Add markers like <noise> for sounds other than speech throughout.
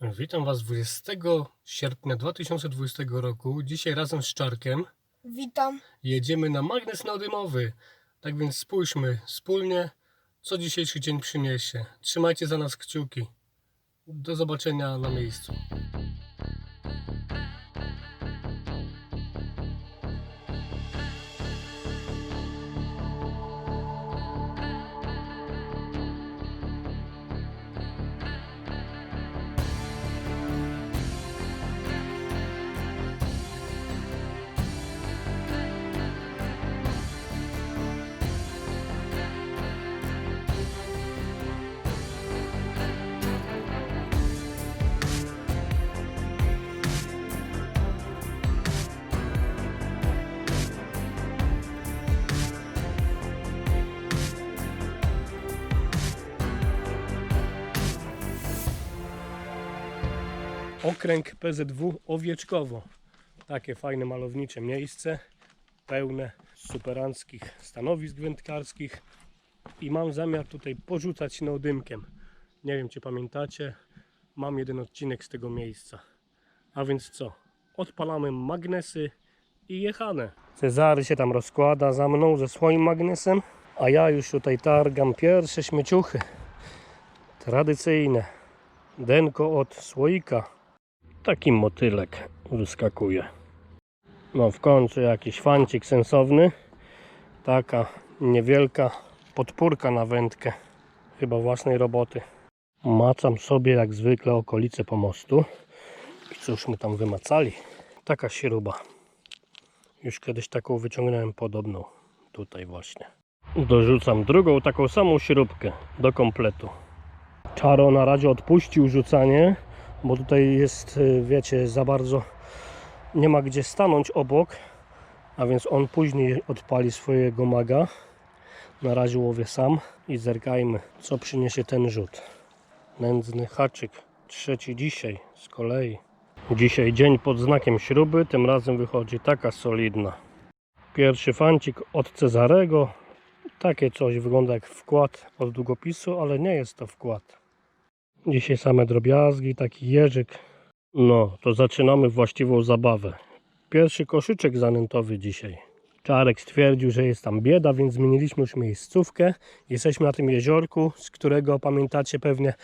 Witam Was 20 sierpnia 2020 roku. Dzisiaj razem z Czarkiem Witam. jedziemy na magnes neodymowy. Tak więc spójrzmy wspólnie, co dzisiejszy dzień przyniesie. Trzymajcie za nas kciuki. Do zobaczenia na miejscu. Okręg PZW Owieczkowo. Takie fajne malownicze miejsce, pełne superanckich stanowisk wędkarskich i mam zamiar tutaj porzucać neodymkiem. Nie wiem czy pamiętacie, mam jeden odcinek z tego miejsca. A więc co? Odpalamy magnesy i jechane. Cezary się tam rozkłada za mną ze swoim magnesem, a ja już tutaj targam pierwsze śmieciuchy. Tradycyjne. Denko od słoika taki motylek wyskakuje. No w końcu jakiś fancik sensowny. Taka niewielka podpórka na wędkę. Chyba własnej roboty. Macam sobie jak zwykle okolice pomostu. I cóż my tam wymacali? Taka śruba. Już kiedyś taką wyciągnąłem podobną. Tutaj właśnie. Dorzucam drugą taką samą śrubkę do kompletu. Czaro na razie odpuścił rzucanie bo tutaj jest, y, wiecie, za bardzo nie ma gdzie stanąć obok, a więc on później odpali swojego maga. Na razie łowię sam i zerkajmy, co przyniesie ten rzut. Nędzny haczyk, trzeci dzisiaj z kolei. Dzisiaj dzień pod znakiem śruby, tym razem wychodzi taka solidna. Pierwszy fancik od Cezarego. Takie coś wygląda jak wkład od długopisu, ale nie jest to wkład. Dzisiaj same drobiazgi, taki jeżyk. No, to zaczynamy właściwą zabawę. Pierwszy koszyczek zanętowy dzisiaj. Czarek stwierdził, że jest tam bieda, więc zmieniliśmy już miejscówkę. Jesteśmy na tym jeziorku, z którego pamiętacie pewnie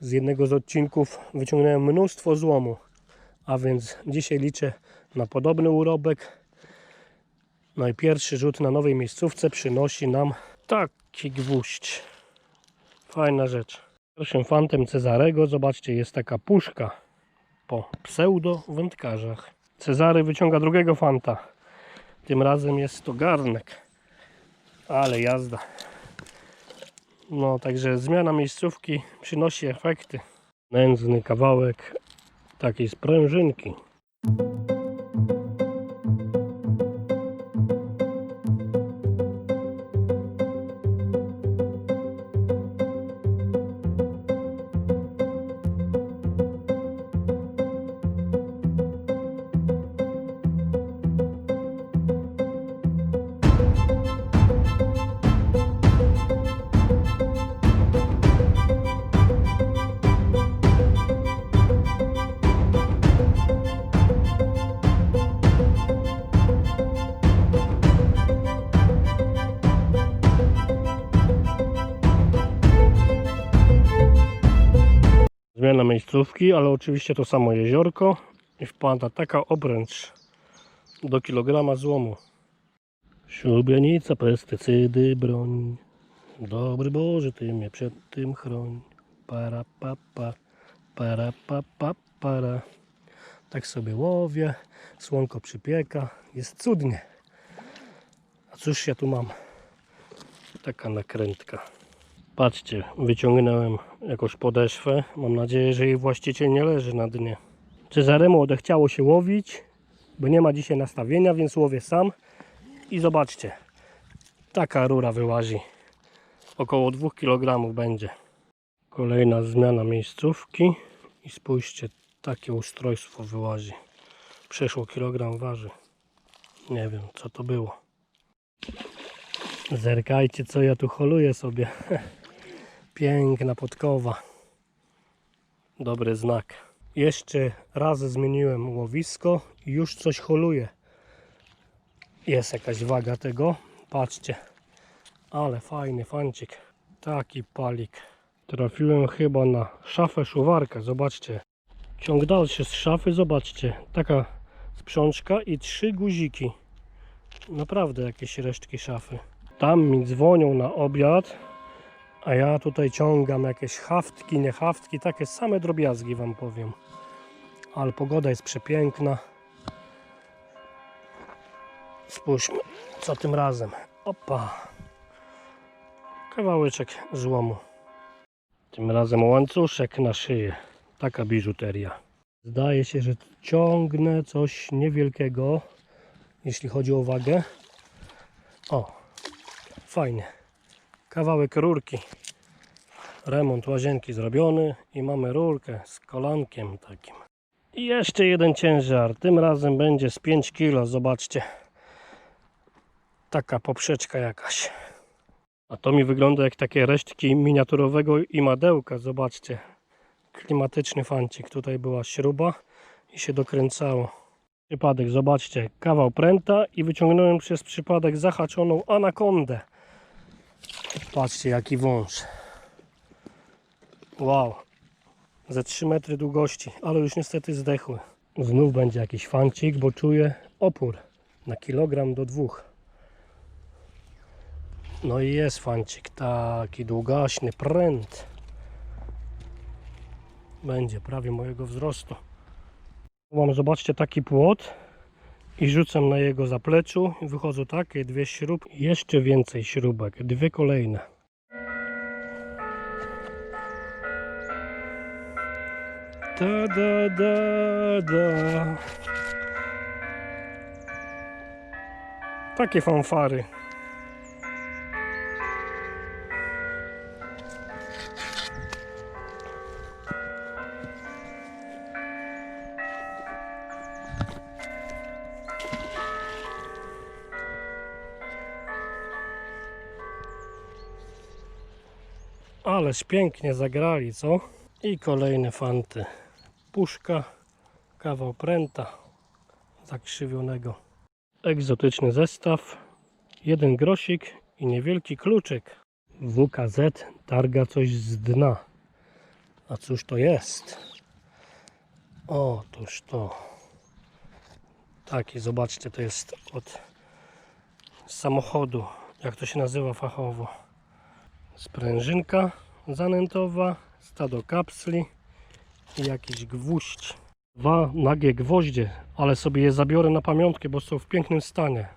z jednego z odcinków wyciągnąłem mnóstwo złomu. A więc dzisiaj liczę na podobny urobek. No i pierwszy rzut na nowej miejscówce przynosi nam taki gwóźdź. Fajna rzecz. Pierwszym fantem Cezarego, zobaczcie, jest taka puszka po pseudo-wędkarzach. Cezary wyciąga drugiego fanta. Tym razem jest to garnek. Ale jazda. No, także zmiana miejscówki przynosi efekty. Nędzny kawałek takiej sprężynki. Miejscówki, ale oczywiście to samo jeziorko i wpada taka obręcz do kilograma złomu. Ślubienica, pestycydy, broń. Dobry Boże, Ty mnie przed tym chroń. Para, pa, pa, para, pa, pa, para. Tak sobie łowię, słonko przypieka, jest cudnie. A cóż ja tu mam? Taka nakrętka. Patrzcie, wyciągnąłem jakąś podeszwę. Mam nadzieję, że jej właściciel nie leży na dnie. Cezaremu odechciało się łowić, bo nie ma dzisiaj nastawienia, więc łowię sam. I zobaczcie, taka rura wyłazi. Około 2 kg będzie. Kolejna zmiana miejscówki. I spójrzcie, takie ustrojstwo wyłazi. Przeszło kilogram waży. Nie wiem, co to było. Zerkajcie, co ja tu holuję sobie. <laughs> Piękna podkowa. Dobry znak. Jeszcze raz zmieniłem łowisko i już coś holuje. Jest jakaś waga tego. Patrzcie. Ale fajny fancik. Taki palik. Trafiłem chyba na szafę szuwarka. Zobaczcie. Ciąg dalszy z szafy. Zobaczcie. Taka sprzączka i trzy guziki. Naprawdę jakieś resztki szafy. Tam mi dzwonią na obiad. A ja tutaj ciągam jakieś haftki, nie haftki, takie same drobiazgi wam powiem. Ale pogoda jest przepiękna. Spójrzmy, co tym razem. Opa. Kawałeczek złomu. Tym razem łańcuszek na szyję. Taka biżuteria. Zdaje się, że ciągnę coś niewielkiego, jeśli chodzi o wagę. O, fajnie. Kawałek rurki. Remont łazienki zrobiony i mamy rurkę z kolankiem takim. I jeszcze jeden ciężar. Tym razem będzie z 5 kg. Zobaczcie. Taka poprzeczka jakaś. A to mi wygląda jak takie resztki miniaturowego imadełka. Zobaczcie. Klimatyczny fancik. Tutaj była śruba i się dokręcało. Przypadek, zobaczcie. Kawał pręta i wyciągnąłem przez przypadek zahaczoną anakondę. Patrzcie jaki wąż. Wow. Ze 3 metry długości, ale już niestety zdechły. Znów będzie jakiś fancik, bo czuję opór na kilogram do dwóch. No i jest fancik, taki długaśny pręt. Będzie prawie mojego wzrostu. Mam, zobaczcie, taki płot i rzucam na jego zapleczu wychodzą takie dwie śrubki, jeszcze więcej śrubek, dwie kolejne. Da da da da. Takie fanfary. Ależ pięknie zagrali, co? I kolejne fanty. Puszka, kawał pręta zakrzywionego. Egzotyczny zestaw, jeden grosik i niewielki kluczyk. WKZ targa coś z dna. A cóż to jest? Otóż to. Taki, zobaczcie, to jest od samochodu. Jak to się nazywa fachowo? Sprężynka zanętowa, stado kapsli i jakiś gwóźdź. Dwa nagie gwoździe, ale sobie je zabiorę na pamiątkę, bo są w pięknym stanie.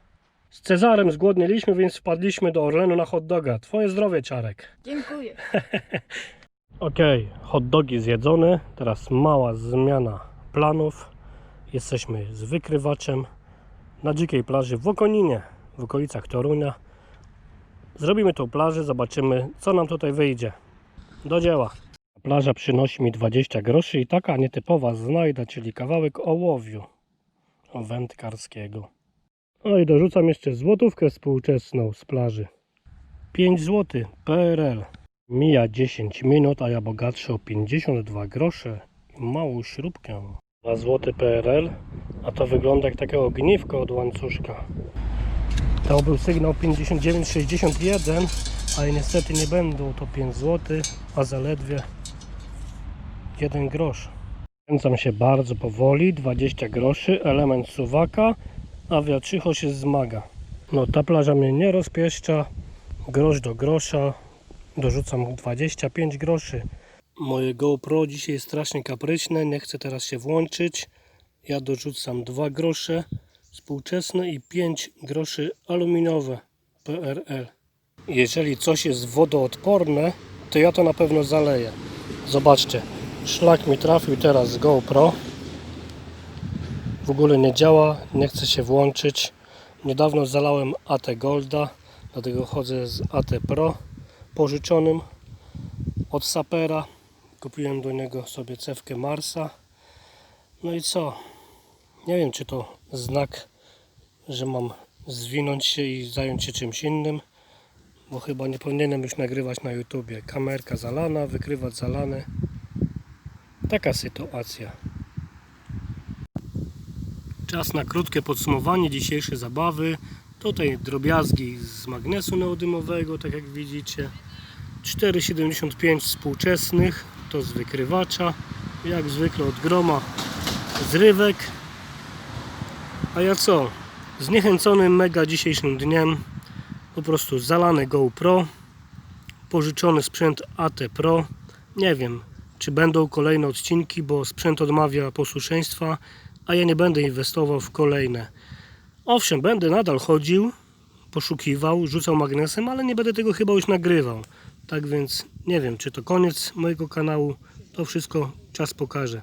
Z Cezarem zgłodniliśmy, więc wpadliśmy do Orlenu na hot doga. Twoje zdrowie, Czarek. Dziękuję. <laughs> Ok, hot dogi zjedzone. Teraz mała zmiana planów. Jesteśmy z wykrywaczem na dzikiej plaży w Okoninie, w okolicach Torunia. Zrobimy tą plażę, zobaczymy co nam tutaj wyjdzie. Do dzieła. Plaża przynosi mi 20 groszy i taka nietypowa znajda, czyli kawałek ołowiu wędkarskiego. No i dorzucam jeszcze złotówkę współczesną z plaży. 5 zł PRL. Mija 10 minut, a ja bogatszy o 52 grosze i małą śrubkę. 2 zł PRL, a to wygląda jak takie ogniwko od łańcuszka. To był sygnał 5961, ale niestety nie będą to 5 zł, a zaledwie 1 grosz. Kręcam się bardzo powoli, 20 groszy, element suwaka, a wiatrzycho się zmaga. No ta plaża mnie nie rozpieszcza, grosz do grosza, dorzucam 25 groszy. Moje GoPro dzisiaj jest strasznie kapryczne, nie chce teraz się włączyć. Ja dorzucam 2 grosze współczesne i 5 groszy aluminiowe PRL. Jeżeli coś jest wodoodporne, to ja to na pewno zaleję. Zobaczcie, szlak mi trafił teraz z GoPro. W ogóle nie działa, nie chce się włączyć. Niedawno zalałem AT Golda, dlatego chodzę z AT Pro pożyczonym od Sapera. Kupiłem do niego sobie cewkę Marsa. No i co? Nie wiem, czy to znak, że mam zwinąć się i zająć się czymś innym, bo chyba nie powinienem już nagrywać na YouTubie. Kamerka zalana, wykrywacz zalany. Taka sytuacja. Czas na krótkie podsumowanie dzisiejszej zabawy. Tutaj drobiazgi z magnesu neodymowego, tak jak widzicie. 4,75 współczesnych, to z wykrywacza. Jak zwykle od groma zrywek. A ja co? Zniechęcony mega dzisiejszym dniem. Po prostu zalane GoPro. Pożyczony sprzęt AT Pro. Nie wiem, czy będą kolejne odcinki, bo sprzęt odmawia posłuszeństwa, a ja nie będę inwestował w kolejne. Owszem, będę nadal chodził, poszukiwał, rzucał magnesem, ale nie będę tego chyba już nagrywał. Tak więc nie wiem, czy to koniec mojego kanału. To wszystko czas pokaże.